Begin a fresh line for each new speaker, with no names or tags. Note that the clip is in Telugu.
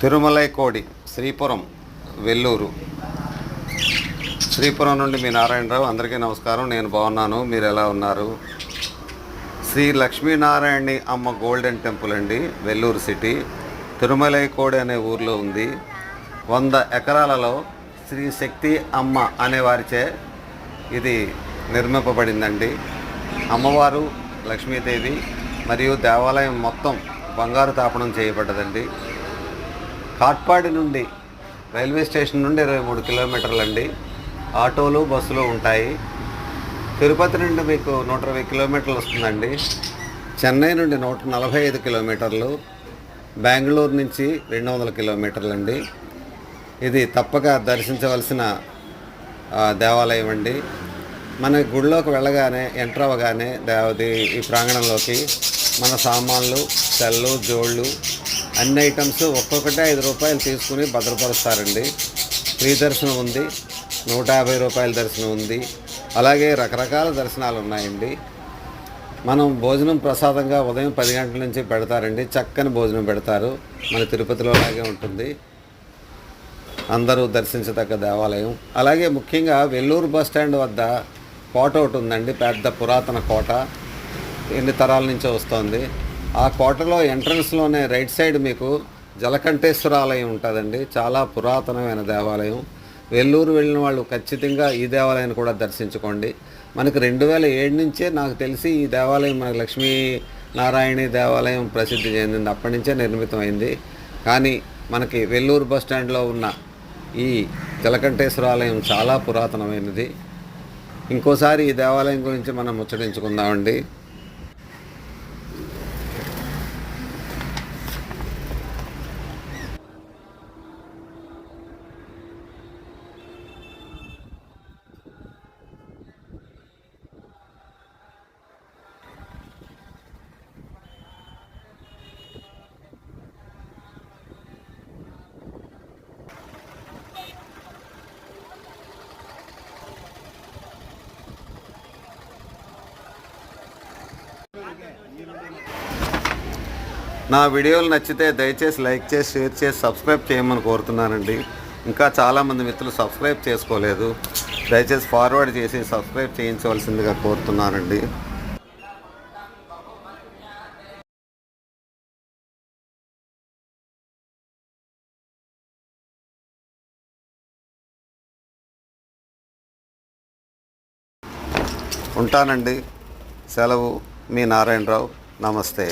తిరుమలై కోడి శ్రీపురం వెల్లూరు. శ్రీపురం నుండి మీ నారాయణరావు అందరికీ నమస్కారం. నేను బాగున్నాను. మీరు ఎలా ఉన్నారు? శ్రీ లక్ష్మీనారాయణి అమ్మ గోల్డెన్ టెంపుల్ అండి వెల్లూరు సిటీ. తిరుమలై కోడి అనే ఊర్లో ఉంది. వంద ఎకరాలలో శ్రీ శక్తి అమ్మ అనే వారిచే ఇది నిర్మింపబడిందండి. అమ్మవారు లక్ష్మీదేవి మరియు దేవాలయం మొత్తం బంగారు తాపనం చేయబడ్డదండి. కాట్పాడి నుండి రైల్వే స్టేషన్ నుండి ఇరవై మూడు కిలోమీటర్లు అండి. ఆటోలు బస్సులు ఉంటాయి. తిరుపతి నుండి మీకు నూట ఇరవై కిలోమీటర్లు వస్తుందండి. చెన్నై నుండి నూట నలభై ఐదు కిలోమీటర్లు. బెంగళూరు నుంచి రెండు వందల కిలోమీటర్లు అండి. ఇది తప్పక దర్శించవలసిన దేవాలయం అండి. మన గుడిలోకి వెళ్ళగానే ఎంటర్ అవ్వగానే దేవది ఈ ప్రాంగణంలోకి మన సామాన్లు సెల్లు జోళ్ళు అన్ని ఐటమ్స్ ఒక్కొక్కటి ఐదు రూపాయలు తీసుకుని భద్రపరుస్తారండి. ఫ్రీ దర్శనం ఉంది నూట యాభై రూపాయల దర్శనం ఉంది. అలాగే రకరకాల దర్శనాలు ఉన్నాయండి. మనం భోజనం ప్రసాదంగా ఉదయం పది గంటల నుంచి పెడతారండి. చక్కని భోజనం పెడతారు. మన తిరుపతిలో లాగే ఉంటుంది. అందరూ దర్శించదగ్గ దేవాలయం. అలాగే ముఖ్యంగా వెల్లూరు బస్ స్టాండ్ వద్ద కోట ఒకటి ఉందండి. పెద్ద పురాతన కోట. ఎన్ని తరాల నుంచో వస్తుంది. ఆ కోటలో ఎంట్రన్స్లోనే రైట్ సైడ్ మీకు జలకంఠేశ్వర ఆలయం ఉంటుందండి. చాలా పురాతనమైన దేవాలయం. వెల్లూరు వెళ్ళిన వాళ్ళు ఖచ్చితంగా ఈ దేవాలయాన్ని కూడా దర్శించుకోండి. మనకు రెండు వేల ఏడు నుంచే నాకు తెలిసి ఈ దేవాలయం మన లక్ష్మీ నారాయణి దేవాలయం ప్రసిద్ధి చెందింది. అప్పటి నుంచే నిర్మితమైంది. కానీ మనకి వెల్లూరు బస్ స్టాండ్లో ఉన్న ఈ జలకంఠేశ్వర ఆలయం చాలా పురాతనమైనది. ఇంకోసారి ఈ దేవాలయం గురించి మనం ముచ్చటించుకుందామండి. నా వీడియోలు నచ్చితే దయచేసి లైక్ చేసి షేర్ చేసి సబ్స్క్రైబ్ చేయమని కోరుతున్నానండి. ఇంకా చాలామంది మిత్రులు సబ్స్క్రైబ్ చేసుకోలేదు. దయచేసి ఫార్వర్డ్ చేసి సబ్స్క్రైబ్ చేయించవలసిందిగా కోరుతున్నానండి. ఉంటానండి. సెలవు మీ నారాయణరావు. నమస్తే.